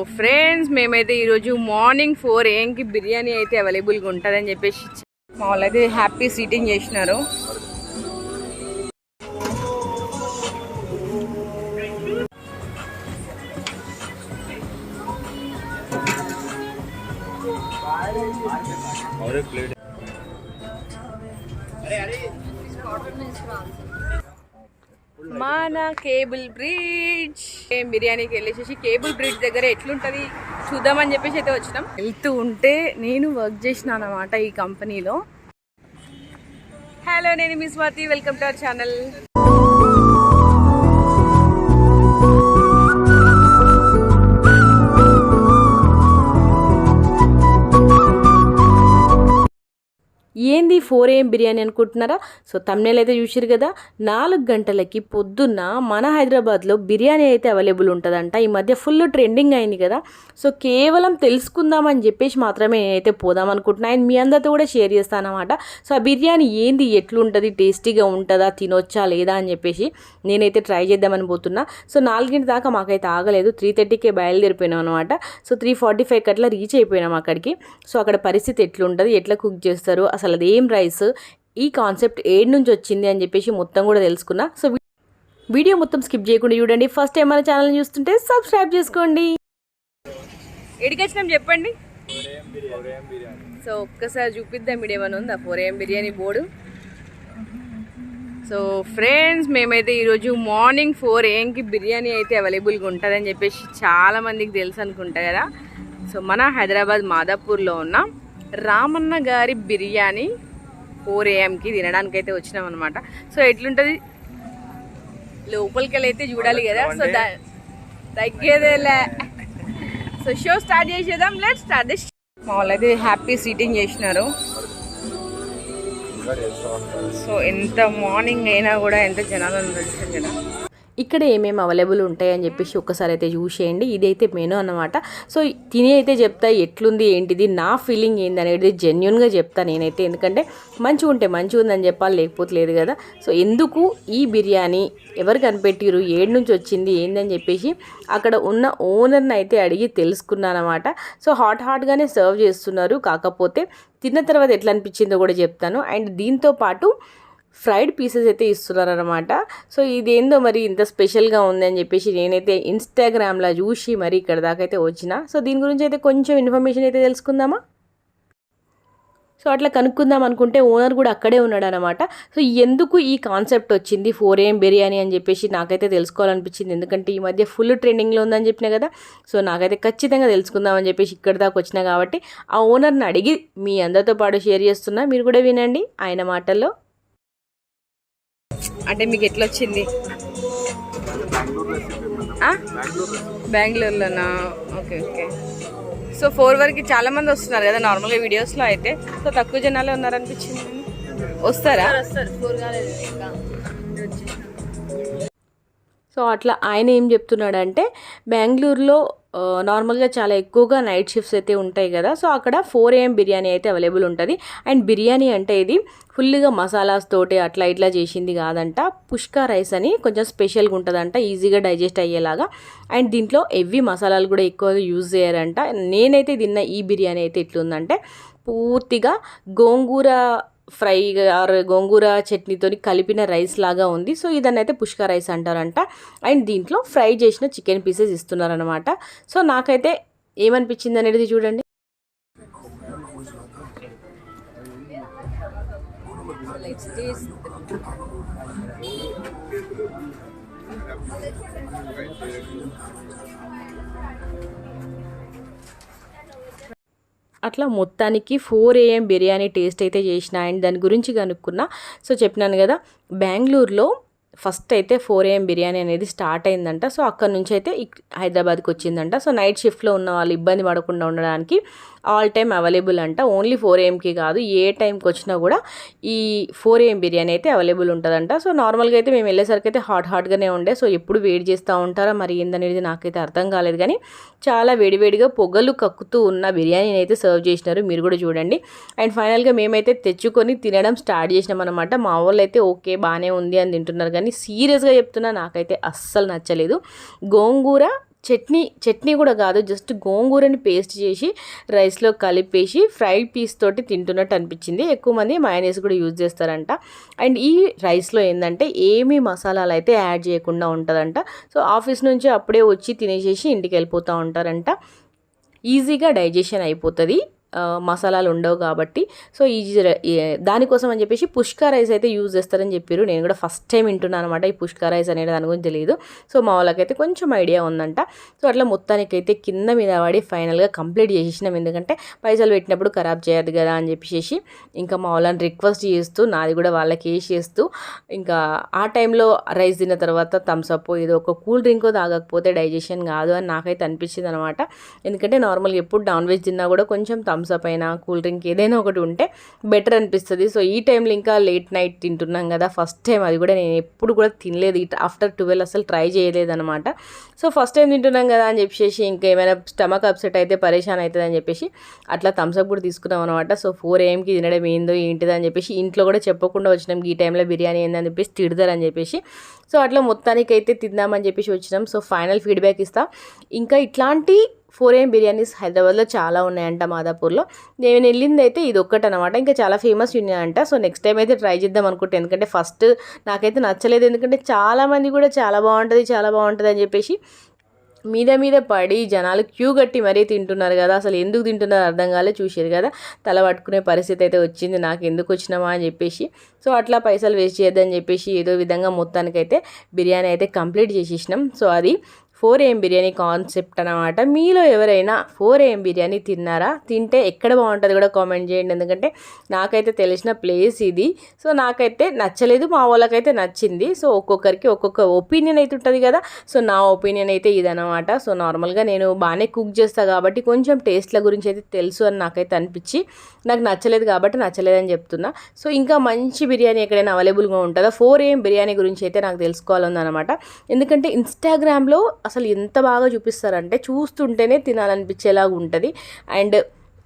So friends మేమైతే ఈరోజు morning four ఏంకి biryani అయితే అవైలబుల్గా ఉంటుందని చెప్పేసి మా అయితే హ్యాపీ సీటింగ్ చేసినారు. అరే అరే మన కేబుల్ బ్రిడ్జ్. ఏం బిర్యానీకి వెళ్ళేసేసి కేబుల్ బ్రిడ్జ్ దగ్గర ఎట్లుంటది చూద్దామని చెప్పేసి అయితే వచ్చినాం. వెళ్తూ ఉంటే నేను వర్క్ చేసిన అనమాట ఈ కంపెనీలో హలో నేను మీ Swathi. Welcome to our channel ఏంది ఫోర్ ఏఎం బిర్యానీ అనుకుంటున్నారా? సో తమ్నేల్ అయితే చూసిరు కదా. నాలుగు గంటలకి పొద్దున్న మన హైదరాబాద్లో బిర్యానీ అయితే అవైలబుల్ ఉంటుందంట. ఈ మధ్య ఫుల్ ట్రెండింగ్ అయింది కదా. సో కేవలం తెలుసుకుందామని చెప్పేసి మాత్రమే నేనైతే పోదాం అనుకుంటున్నా. అండ్ మీ అందరితో కూడా షేర్ చేస్తాను అనమాట సో ఆ బిర్యానీ ఏంది? ఎట్లుంటుంది? టేస్టీగా ఉంటుందా? తినొచ్చా? లేదా? అని చెప్పేసి నేనైతే ట్రై చేద్దామని పోతున్నా. సో నాలుగింటి దాకా మాకైతే ఆగలేదు. త్రీ థర్టీకే బయలుదేరిపోయినాం అనమాట సో త్రీ ఫార్టీ ఫైవ్ అట్లా రీచ్ అయిపోయినాం అక్కడికి. సో అక్కడ పరిస్థితి ఎట్లుంటుంది? ఎట్లా కుక్ చేస్తారు? అసలు అది ఏం రైస్ ఈ కాన్సెప్ట్ ఏడు నుంచి వచ్చింది అని చెప్పేసి మొత్తం కూడా తెలుసుకున్నా. సో వీడియో మొత్తం స్కిప్ చేయకుండా చూడండి. ఫస్ట్ టైం మన ఛానల్ చూస్తుంటే సబ్స్క్రైబ్ చేసుకోండి. ఎడికి వచ్చినాం చెప్పండి సో ఒక్కసారి చూపిద్దాం వీడియో ఏమైనా ఉందా? ఫోర్ ఏం బిర్యానీ బోర్డు. సో ఫ్రెండ్స్ మేమైతే ఈరోజు మార్నింగ్ ఫోర్ ఏఎంకి బిర్యానీ అయితే అవైలబుల్గా ఉంటుందని చెప్పేసి చాలా మందికి తెలుసు అనుకుంటా కదా. సో మన హైదరాబాద్ మాదాపూర్లో ఉన్న. రామన్న గారి బిర్యానీ ఫోర్ ఏఎంకి తినడానికి అయితే వచ్చినాం అనమాట సో ఎట్లుంటుంది? లోపలికి వెళ్ళి అయితే చూడాలి కదా. సో తగ్గేదేలే. సో షో స్టార్ట్ చేసేద్దాం. లెట్ స్టార్ట్ దిస్ మా అయితే హ్యాపీ సీటింగ్ చేసినారు. సో ఎంత మార్నింగ్ అయినా కూడా ఎంత జనాలు తెలుసు కదా. ఇక్కడ ఏమేమి అవైలబుల్ ఉంటాయని చెప్పేసి ఒక్కసారి అయితే చూసేయండి ఇదైతే మెను అన్నమాట. సో తిని అయితే చెప్తా ఎట్లుంది ఏంటిది నా ఫీలింగ్ ఏంది అనేది జెన్యున్గా చెప్తా నేనైతే. ఎందుకంటే మంచిగా ఉంటే మంచిగా ఉందని చెప్పాలి లేకపోతే లేదు కదా. సో ఎందుకు ఈ బిర్యానీ ఎవరు కనిపెట్టిరు ఏడు నుంచి వచ్చింది ఏందని చెప్పేసి అక్కడ ఉన్న ఓనర్ని అయితే అడిగి తెలుసుకున్నానమాట సో హాట్ హాట్గానే సర్వ్ చేస్తున్నారు. కాకపోతే తిన్న తర్వాత ఎట్లా అనిపించిందో కూడా చెప్తాను. అండ్ దీంతో పాటు ఫ్రైడ్ పీసెస్ అయితే ఇస్తున్నారు అనమాట సో ఇదేందో మరి ఇంత స్పెషల్గా ఉంది అని చెప్పేసి నేనైతే ఇన్స్టాగ్రామ్లో చూసి మరి ఇక్కడ దాకా అయితే వచ్చిన. సో దీని గురించి అయితే కొంచెం ఇన్ఫర్మేషన్ అయితే తెలుసుకుందామా? సో అట్లా కనుక్కుందాం అనుకుంటే ఓనర్ కూడా అక్కడే ఉన్నాడు అనమాట సో ఎందుకు ఈ కాన్సెప్ట్ వచ్చింది ఫోర్ ఏఎం బిర్యానీ అని చెప్పేసి నాకైతే తెలుసుకోవాలనిపించింది. ఎందుకంటే ఈ మధ్య ఫుల్ ట్రెండింగ్లో ఉందని చెప్పిన కదా. సో నాకైతే ఖచ్చితంగా తెలుసుకుందామని చెప్పేసి ఇక్కడ దాకా వచ్చినా కాబట్టి ఆ ఓనర్ని అడిగి మీ అందరితో పాటు షేర్ చేస్తున్నా. మీరు కూడా వినండి. ఆయన మాటల్లో అంటే మీకు ఎట్లా వచ్చింది? బెంగళూరులోనా? Okay okay. సో ఫోర్ వరకు చాలా మంది వస్తున్నారు కదా నార్మల్గా వీడియోస్లో అయితే. సో తక్కువ జనాలే ఉన్నారనిపించింది. వస్తారా? సో అట్లా ఆయన ఏం చెప్తున్నాడంటే బెంగళూరులో నార్మల్గా చాలా ఎక్కువగా నైట్ షిఫ్ట్స్ అయితే ఉంటాయి కదా సో అక్కడ ఫోర్ ఏఎం బిర్యానీ అయితే అవైలబుల్ ఉంటుంది. అండ్ బిర్యానీ అంటే ఇది ఫుల్గా మసాలాస్ తోటి అట్లా ఇట్లా చేసింది కాదంట పుష్కా రైస్ అని కొంచెం స్పెషల్గా ఉంటుందంట ఈజీగా డైజెస్ట్ అయ్యేలాగా. అండ్ దీంట్లో ఎవ్వి మసాలాలు కూడా ఎక్కువగా యూజ్ చేయరంట. నేనైతే తిన్న ఈ బిర్యానీ అయితే ఎట్లుందంటే పూర్తిగా గోంగూర ఫ్రై ఆర్ గోంగూర చట్నీతో కలిపిన రైస్ లాగా ఉంది. సో ఇదన్నైతే అయితే పుష్క రైస్ అంటారంట. అండ్ దీంట్లో ఫ్రై చేసిన చికెన్ పీసెస్ ఇస్తున్నారనమాట సో నాకైతే ఏమనిపించింది అనేది చూడండి. అట్లా మొత్తానికి ఫోర్ ఏఎం బిర్యానీ టేస్ట్ అయితే చేసిన. అండ్ దాని గురించి కనుక్కున్నా సో చెప్పినాను కదా బెంగళూరులో ఫస్ట్ అయితే ఫోర్ ఏఎం బిర్యానీ అనేది స్టార్ట్ అయిందంట. సో అక్కడ నుంచి అయితే హైదరాబాద్కి వచ్చిందంట. సో నైట్ షిఫ్ట్లో ఉన్న వాళ్ళు ఇబ్బంది పడకుండా ఉండడానికి ఆల్ టైమ్ అవైలబుల్ అంట. ఓన్లీ ఫోర్ ఏఎంకి కాదు ఏ టైంకి వచ్చినా కూడా ఈ ఫోర్ ఏఎం బిర్యానీ అయితే అవైలబుల్ ఉంటుందంట. సో నార్మల్గా అయితే మేము వెళ్ళేసరికి అయితే హాట్ హాట్గానే ఉండే. సో ఎప్పుడు వేడి చేస్తూ ఉంటారా మరి ఏందనేది నాకైతే అర్థం కాలేదు. కానీ చాలా వేడివేడిగా పొగలు కక్కుతూ ఉన్న బిర్యానీని అయితే సర్వ్ చేసినారు. మీరు కూడా చూడండి. అండ్ ఫైనల్గా మేమైతే తెచ్చుకొని తినడం స్టార్ట్ చేసినాం అనమాట మా వాళ్ళు అయితే ఓకే బాగానే ఉంది అని తింటున్నారు. కానీ సీరియస్గా చెప్తున్నా నాకైతే అస్సలు నచ్చలేదు. గోంగూర చట్నీ చట్నీ కూడా కాదు జస్ట్ గోంగూరని పేస్ట్ చేసి రైస్లో కలిపేసి ఫ్రైడ్ పీస్ తోటి తింటున్నట్టు అనిపించింది. ఎక్కువ మంది మయనీస్ కూడా యూజ్ చేస్తారంట. అండ్ ఈ రైస్లో ఏంటంటే ఏమీ మసాలాలు అయితే యాడ్ చేయకుండా ఉంటుందంట. సో ఆఫీస్ నుంచి అప్పుడే వచ్చి తినేసేసి ఇంటికి వెళ్ళిపోతూ ఉంటారంట. ఈజీగా డైజెషన్ అయిపోతుంది. మసాలాలు ఉండవు కాబట్టి. సో ఈజీ దానికోసం అని చెప్పేసి పుష్కా రైస్ అయితే యూజ్ చేస్తారని చెప్పారు నేను కూడా ఫస్ట్ టైం వింటున్నాను అనమాట ఈ పుష్కా రైస్ అనేది దాని గురించి తెలియదు సో మా వాళ్ళకైతే కొంచెం ఐడియా ఉందంట. సో అట్లా మొత్తానికైతే కింద మీద పడి ఫైనల్గా కంప్లీట్ చేసేసినాం. ఎందుకంటే పైసలు పెట్టినప్పుడు ఖరాబ్ చేయద్దు కదా అని చెప్పేసి ఇంకా మా వాళ్ళని రిక్వెస్ట్ చేస్తూ నాది కూడా వాళ్ళకి వేసేస్తూ ఇంకా ఆ టైంలో రైస్ తిన్న తర్వాత థమ్స్అప్ ఏదో ఒక కూల్ డ్రింక్ తాగకపోతే డైజెషన్ కాదు అని నాకైతే అనిపించింది అనమాట ఎందుకంటే నార్మల్గా ఎప్పుడు నాన్ వెజ్ తిన్నా కూడా కొంచెం థమ్స్అప్ అయినా కూల్ డ్రింక్ ఏదైనా ఒకటి ఉంటే బెటర్ అనిపిస్తుంది. సో ఈ టైంలో ఇంకా లేట్ నైట్ తింటున్నాం కదా ఫస్ట్ టైం అది కూడా నేను ఎప్పుడు కూడా తినలేదు. ఇట్ ఆఫ్టర్ ట్వెల్వ్ అసలు ట్రై చేయలేదు అనమాట సో ఫస్ట్ టైం తింటున్నాం కదా అని చెప్పేసి ఇంకా ఏమైనా స్టమక్ అప్సెట్ అయితే పరేషాన్ అవుతుంది అని చెప్పేసి అట్లా థమ్స్అప్ కూడా తీసుకున్నాం అనమాట సో ఫోర్ ఏఎంకి తినడం ఏందో ఏంటిదో అని చెప్పేసి ఇంట్లో కూడా చెప్పకుండా వచ్చినాం. ఈ టైంలో బిర్యానీ ఏందని చెప్పేసి తిడతారని చెప్పేసి. సో అట్లా మొత్తానికి అయితే తిందామని చెప్పేసి వచ్చినాం. సో ఫైనల్ ఫీడ్బ్యాక్ ఇస్తాం. ఇంకా ఇట్లాంటి ఫోర్ ఏం బిర్యానీస్ హైదరాబాద్లో చాలా ఉన్నాయంట మాదాపూర్లో. నేను వెళ్ళింది అయితే ఇది ఒక్కటి అనమాట ఇంకా చాలా ఫేమస్ ఉన్నాయంట సో నెక్స్ట్ టైం అయితే ట్రై చేద్దాం అనుకుంటే. ఎందుకంటే ఫస్ట్ నాకైతే నచ్చలేదు. ఎందుకంటే చాలామంది కూడా చాలా బాగుంటుంది చాలా బాగుంటుంది అని చెప్పేసి మీద మీద పడి జనాలు క్యూ కట్టి మరీ తింటున్నారు కదా. అసలు ఎందుకు తింటున్నారు అర్థం కాలే. చూసారు కదా. తల పట్టుకునే పరిస్థితి అయితే వచ్చింది. నాకు ఎందుకు వచ్చినామా అని చెప్పేసి. సో అట్లా పైసలు వేస్ట్ చేయొద్దని చెప్పేసి ఏదో విధంగా మొత్తానికైతే బిర్యానీ అయితే కంప్లీట్ చేసేసినాం. సో అది ఫోర్ ఏం బిర్యానీ కాన్సెప్ట్ అనమాట మీలో ఎవరైనా ఫోర్ ఏం బిర్యానీ తిన్నారా? తింటే ఎక్కడ బాగుంటుంది కూడా కామెంట్ చేయండి. ఎందుకంటే నాకైతే తెలిసిన ప్లేస్ ఇది. సో నాకైతే నచ్చలేదు. మా వాళ్ళకైతే నచ్చింది. సో ఒక్కొక్కరికి ఒక్కొక్క ఒపీనియన్ అయితే ఉంటుంది కదా. సో నా ఒపీనియన్ అయితే ఇదనమాట సో నార్మల్గా నేను బాగానే కుక్ చేస్తాను కాబట్టి కొంచెం టేస్ట్ల గురించి అయితే తెలుసు అని నాకైతే అనిపించి నాకు నచ్చలేదు కాబట్టి నచ్చలేదని చెప్తున్నా. సో ఇంకా మంచి బిర్యానీ ఎక్కడైనా అవైలబుల్గా ఉంటుందా? ఫోర్ ఏం బిర్యానీ గురించి అయితే నాకు తెలుసుకోవాలన్నమాట. ఎందుకంటే ఇన్స్టాగ్రామ్లో అసలు ఎంత బాగా చూపిస్తారంటే చూస్తుంటేనే తినాలనిపించేలాగా ఉంటుంది. అండ్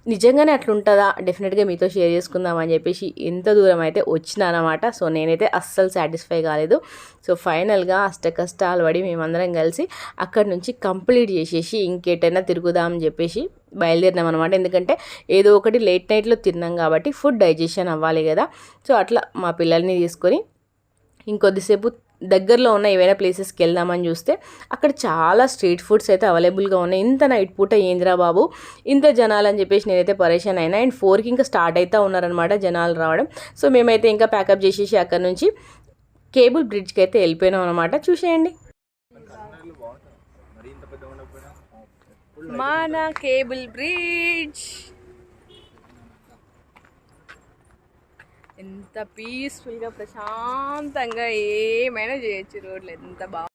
నిజంగానే అట్లుంటుందా? డెఫినెట్గా మీతో షేర్ చేసుకుందాం అని చెప్పేసి ఎంత దూరం అయితే వచ్చినానమాట సో నేనైతే అస్సలు సాటిస్ఫై కాలేదు. సో ఫైనల్గా అష్ట కష్టాలు పడి మేమందరం కలిసి అక్కడి నుంచి కంప్లీట్ చేసేసి ఇంకేటైనా తిరుగుదాం అని చెప్పేసి బయలుదేరినాం అనమాట ఎందుకంటే ఏదో ఒకటి లేట్ నైట్లో తిన్నాం కాబట్టి ఫుడ్ డైజెషన్ అవ్వాలి కదా. సో అట్లా మా పిల్లల్ని తీసుకొని ఇంకొద్దిసేపు దగ్గరలో ఉన్న ఏవైనా ప్లేసెస్కి వెళ్దామని చూస్తే అక్కడ చాలా స్ట్రీట్ ఫుడ్స్ అయితే అవైలబుల్గా ఉన్నాయి. ఇంత నైట్ పూట ఏంద్రా బాబు? ఇంత జనాలు అని చెప్పేసి నేనైతే పరేషాన్ అయినా అండ్ ఫోర్కి ఇంకా స్టార్ట్ అవుతూ ఉన్నారనమాట జనాలు రావడం. సో మేమైతే ఇంకా ప్యాకప్ చేసేసి అక్కడ నుంచి కేబుల్ బ్రిడ్జ్కి అయితే వెళ్ళిపోయినాం అనమాట చూసేయండి. Mana cable bridge. ఎంత పీస్ఫుల్గా ప్రశాంతంగా ఏమైనా చేయొచ్చు రోడ్లు ఎంత బాగా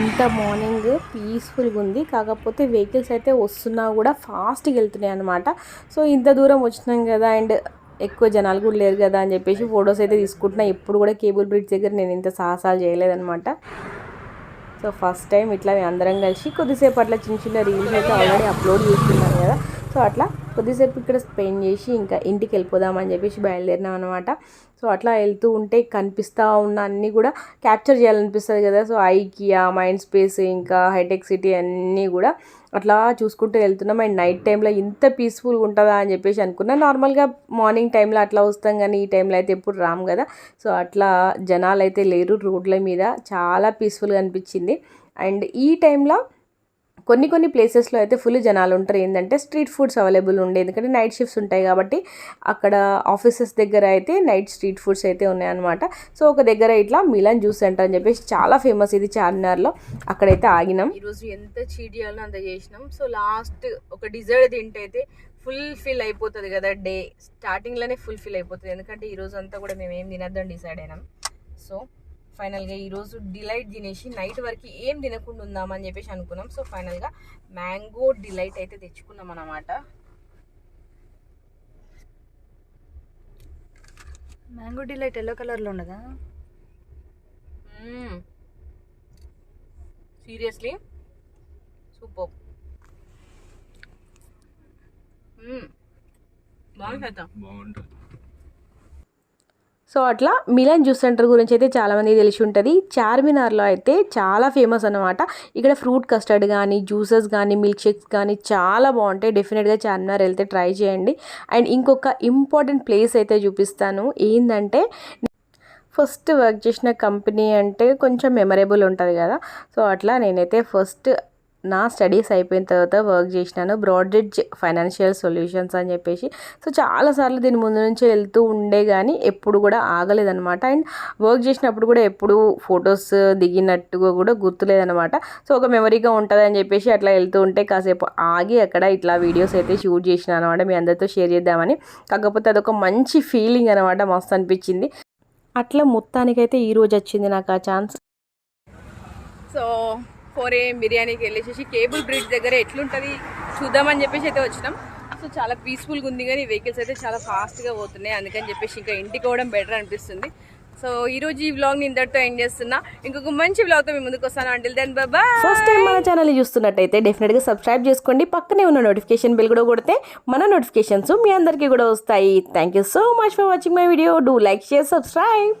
ఇంత మార్నింగ్ పీస్ఫుల్గా ఉంది. కాకపోతే వెహికల్స్ అయితే వస్తున్నా కూడా ఫాస్ట్గా వెళ్తున్నాయి అనమాట సో ఇంత దూరం వచ్చినాం కదా అండ్ ఎక్కువ జనాలు కూడా లేరు కదా అని చెప్పేసి ఫొటోస్ అయితే తీసుకుంటున్నా. ఎప్పుడు కూడా కేబుల్ బ్రిడ్జ్ దగ్గర నేను ఇంత సాహసాలు చేయలేదనమాట సో ఫస్ట్ టైం ఇట్లా అందరం కలిసి కొద్దిసేపు అట్లా చిన్న చిన్న రీల్స్ అయితే ఆల్రెడీ అప్లోడ్ చేస్తున్నాను కదా. సో అట్లా కొద్దిసేపు ఇక్కడ స్పెండ్ చేసి ఇంకా ఇంటికి వెళ్ళిపోదామని చెప్పేసి బయలుదేరినాం అనమాట సో అట్లా వెళ్తూ ఉంటే కనిపిస్తూ ఉన్న అన్నీ కూడా క్యాప్చర్ చేయాలనిపిస్తుంది కదా. సో ఐకియా మైండ్ స్పేస్ ఇంకా హైటెక్ సిటీ అన్నీ కూడా అట్లా చూసుకుంటూ వెళ్తున్నాం. అండ్ నైట్ టైంలో ఇంత పీస్ఫుల్గా ఉంటుందా అని చెప్పేసి అనుకున్నా. నార్మల్గా మార్నింగ్ టైంలో అట్లా వస్తాం కానీ ఈ టైంలో అయితే ఎప్పుడు రాము కదా. సో అట్లా జనాలు అయితే లేరు రోడ్ల మీద. చాలా పీస్ఫుల్గా అనిపించింది. అండ్ ఈ టైంలో కొన్ని కొన్ని ప్లేసెస్లో అయితే ఫుల్ జనాలు ఉంటారు. ఏంటంటే స్ట్రీట్ ఫుడ్స్ అవైలబుల్ ఉండే ఎందుకంటే నైట్ షిఫ్ట్స్ ఉంటాయి కాబట్టి అక్కడ ఆఫీసెస్ దగ్గర అయితే నైట్ స్ట్రీట్ ఫుడ్స్ అయితే ఉన్నాయన్నమాట. సో ఒక దగ్గర ఇట్లా మిలన్ జ్యూస్ సెంటర్ అని చెప్పేసి చాలా ఫేమస్ ఇది చార్మినార్లో అక్కడైతే ఆగినాం. ఈరోజు ఎంత చీట్ చేయాలో అంత చేసినాం. సో లాస్ట్ ఒక డిజర్ట్ తింటే అయితే ఫుల్ ఫిల్ అయిపోతుంది కదా డే స్టార్టింగ్లోనే ఫుల్ ఫిల్ అయిపోతుంది. ఎందుకంటే ఈరోజు అంతా కూడా మేము ఏం తినద్దని డిసైడ్ అయినాం. సో ఫైనల్గా ఈరోజు డిలైట్ తినేసి నైట్ వరకు ఏం తినకుండా ఉందామని చెప్పేసి అనుకున్నాం. సో ఫైనల్గా మ్యాంగో డిలైట్ అయితే తెచ్చుకున్నాం అనమాట మ్యాంగో డిలైట్ ఎల్లో కలర్లో ఉండదా? Seriously super. బాగుంది బాగుంటుంది. సో అట్లా మిలన్ జ్యూస్ సెంటర్ గురించి అయితే చాలామంది తెలిసి ఉంటుంది. చార్మినార్లో అయితే చాలా ఫేమస్ అనమాట ఇక్కడ ఫ్రూట్ కస్టర్డ్ కానీ జ్యూసెస్ కానీ మిల్క్ షేక్స్ కానీ చాలా బాగుంటాయి. డెఫినెట్గా చార్మినార్ వెళ్తే ట్రై చేయండి. అండ్ ఇంకొక ఇంపార్టెంట్ ప్లేస్ అయితే చూపిస్తాను. ఏంటంటే ఫస్ట్ వర్క్ చేసిన కంపెనీ అంటే కొంచెం మెమరబుల్ ఉంటుంది కదా. సో అట్లా నేనైతే ఫస్ట్ నా స్టడీస్ అయిపోయిన తర్వాత వర్క్ చేసినాను. బ్రాడ్రిడ్జ్ ఫైనాన్షియల్ సొల్యూషన్స్ అని చెప్పేసి. సో చాలాసార్లు దీని ముందు నుంచి వెళ్తూ ఉండే కానీ ఎప్పుడు కూడా ఆగలేదనమాట అండ్ వర్క్ చేసినప్పుడు కూడా ఎప్పుడు ఫొటోస్ దిగినట్టుగా కూడా గుర్తులేదనమాట సో ఒక మెమరీగా ఉంటుంది అని చెప్పేసి అట్లా వెళ్తూ ఉంటే కాసేపు ఆగి అక్కడ ఇట్లా వీడియోస్ అయితే షూట్ చేసిన అనమాట మీ అందరితో షేర్ చేద్దామని. కాకపోతే అదొక మంచి ఫీలింగ్ అనమాట మస్తు అనిపించింది. అట్లా మొత్తానికైతే ఈరోజు వచ్చింది నాకు ఆ ఛాన్స్. సో ఫోర్ ఏఎం బిర్యానీకి వెళ్ళేసేసి కేబుల్ బ్రిడ్జ్ దగ్గర ఎట్లుంటుంది చూద్దామని చెప్పేసి అయితే వచ్చినాం. సో చాలా పీస్ఫుల్గా ఉంది కానీ వెహికల్స్ అయితే చాలా ఫాస్ట్గా పోతున్నాయి. అందుకని చెప్పేసి ఇంకా ఇంటికి పోవడం బెటర్ అనిపిస్తుంది. సో ఈ రోజు ఈ వ్లాగ్ని ఇంతటితో ఎండ్ చేస్తున్నా. ఇంకొక మంచి బ్లాగ్తో మీ ముందుకు వస్తాను. అంటిల్ దెన్ బాబా ఫస్ట్ టైం మన ఛానల్ చూస్తున్నట్టయితే డెఫినెట్గా సబ్స్క్రైబ్ చేసుకోండి. పక్కనే ఉన్న నోటిఫికేషన్ బిల్ కూడా కొడితే మన నోటిఫికేషన్స్ మీ అందరికీ కూడా వస్తాయి. Thank you so much for watching my video do like share subscribe